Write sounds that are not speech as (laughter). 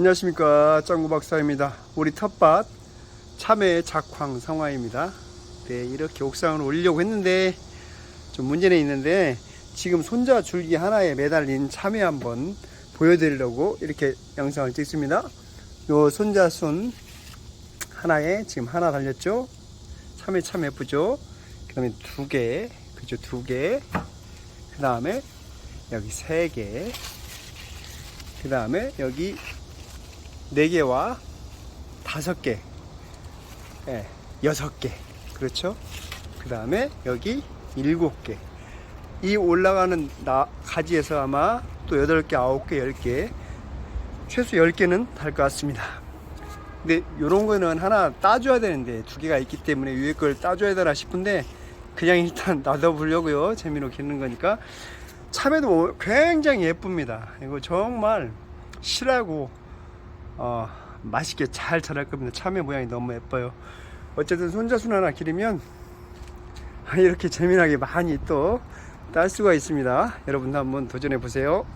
안녕하십니까 짱구 박사입니다. 우리 텃밭 참외 작황 상화입니다. 네 이렇게 옥상으로 올리려고 했는데 좀 문제는 있는데 지금 손자 줄기 하나에 매달린 참외 한번 보여드리려고 이렇게 영상을 찍습니다. 요 손자순 하나에 지금 하나 달렸죠? 참외 참 예쁘죠? 그 다음에 두 개, 그죠? 두 개. 그 다음에 여기 세 개. 그 다음에 여기 네 개와 다섯 개. 예, 여섯 개. 그렇죠? 그 다음에 여기 일곱 개. 이 올라가는 나, 가지에서 아마 또 여덟 개, 아홉 개, 열 개. 최소 열 개는 달 것 같습니다. 근데 요런 거는 하나 따줘야 되는데 두 개가 있기 때문에 위에 걸 따줘야 되나 싶은데 그냥 일단 (laughs) 놔둬보려고요 재미로 기는 거니까 참외도 굉장히 예쁩니다 이거 정말 실하고 어, 맛있게 잘 자랄 겁니다. 참외 모양이 너무 예뻐요. 어쨌든 손자순 하나 기르면 (laughs) 이렇게 재미나게 많이 또 딸 수가 있습니다. 여러분도 한번 도전해 보세요